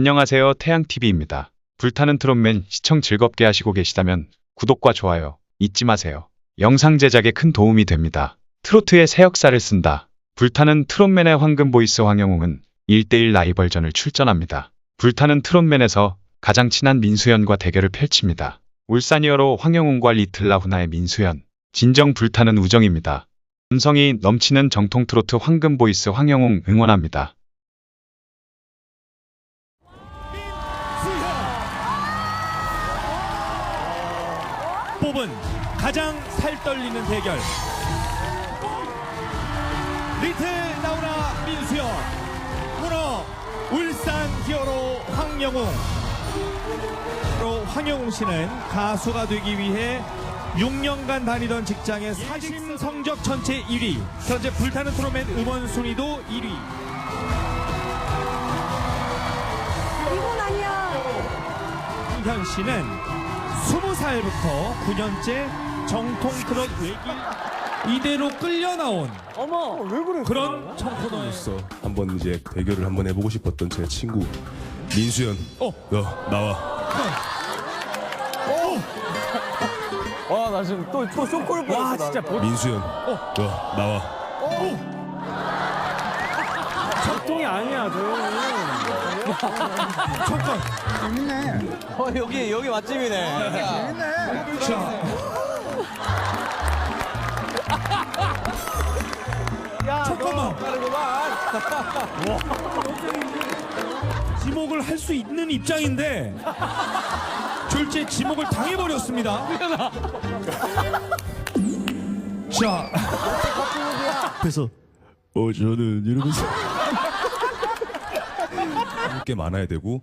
안녕하세요. 태양TV입니다. 불타는 트롯맨 시청 즐겁게 하시고 계시다면 구독과 좋아요 잊지 마세요. 영상 제작에 큰 도움이 됩니다. 트로트의 새 역사를 쓴다. 불타는 트롯맨의 황금 보이스 황영웅은 1대1 라이벌전을 출전합니다. 불타는 트롯맨에서 가장 친한 민수연과 대결을 펼칩니다. 울산이어로 황영웅과 리틀라 후나의 민수연. 진정 불타는 우정입니다. 감성이 넘치는 정통 트로트 황금 보이스 황영웅 응원합니다. 뽑은 가장 살떨리는 대결. 리틀 나우나 민수연 문어 울산 히어로 황영웅. 바로 황영웅 씨는 가수가 되기 위해 6년간 다니던 직장의 사심 성적 전체 1위 현재 불타는 트롯맨 음원 순위도 1위. 이건 아니야. 현 씨는 20살부터 9년째 정통 트롯 외길 이대로 끌려 나온 어머, 왜 그래? 그런 청코너에 서 한번 이제 대결을 한번 해보고 싶었던 제 친구 민수연 어. 너 나와 와, 나 지금 또, 또 쇼크를 뻔했어. 와, 진짜 민수연 어. 너 나와 보통이 아니야, 조용히. 잠깐 어, 여기, 여기 맛집이네. 자. 야, 잠깐만. 지목을 할 수 있는 입장인데 졸지에 지목을 당해버렸습니다. 자. 앞에서 어 저는 이러면서 배울 게 많아야 되고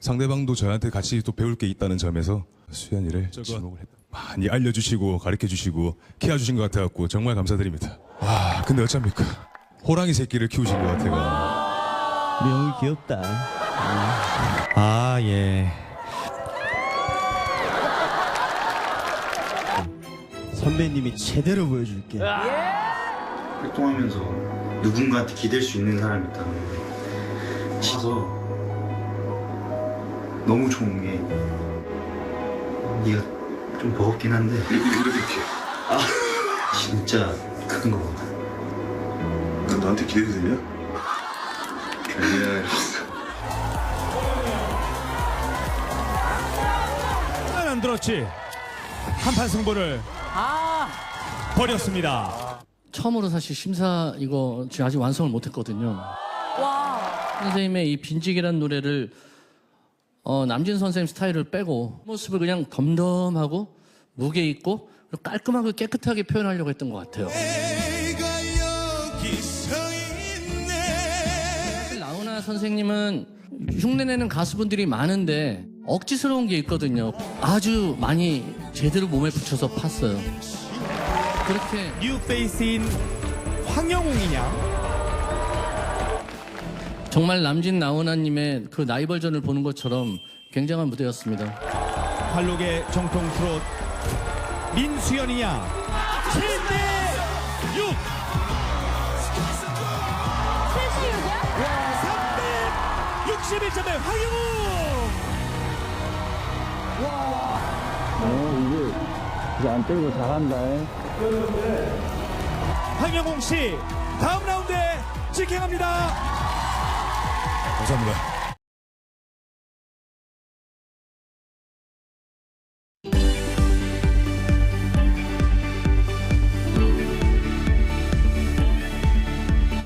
상대방도 저한테 같이 또 배울 게 있다는 점에서 수연이를 지목을 했다. 많이 알려주시고 가르쳐주시고 키워주신 것 같아갖고 정말 감사드립니다. 와 근데 어쩝니까 호랑이 새끼를 키우신 것 같아가 명이 귀엽다. 아, 예. 선배님이 제대로 보여줄게. 활동하면서 누군가한테 기댈 수 있는 사람이 게 싶어서 너무 좋은 게 네가 좀 버겁긴 한데. 이렇게 아 진짜 큰 거 같아. 나 너한테 기대도 되냐? 아니야 안, 안 들었지? 한판 승부를 벌였습니다. 처음으로 사실 심사 이거 지금 아직 완성을 못했거든요. 와. 선생님의 이 빈직이라는 노래를 어, 남진 선생님 스타일을 빼고 모습을 그냥 덤덤하고 무게 있고 깔끔하고 깨끗하게 표현하려고 했던 것 같아요. 라우나 선생님은 흉내내는 가수분들이 많은데 억지스러운 게 있거든요. 아주 많이 제대로 몸에 붙여서 팠어요. 그렇게 뉴페이스인 황영웅이냐 정말 남진 나훈아님의 그 라이벌전을 보는 것처럼 굉장한 무대였습니다. 관록의 정통 트롯 민수연이냐 7대 6 361점의 황영웅 황영웅 씨 다음 라운드에 직행합니다 감사합니다.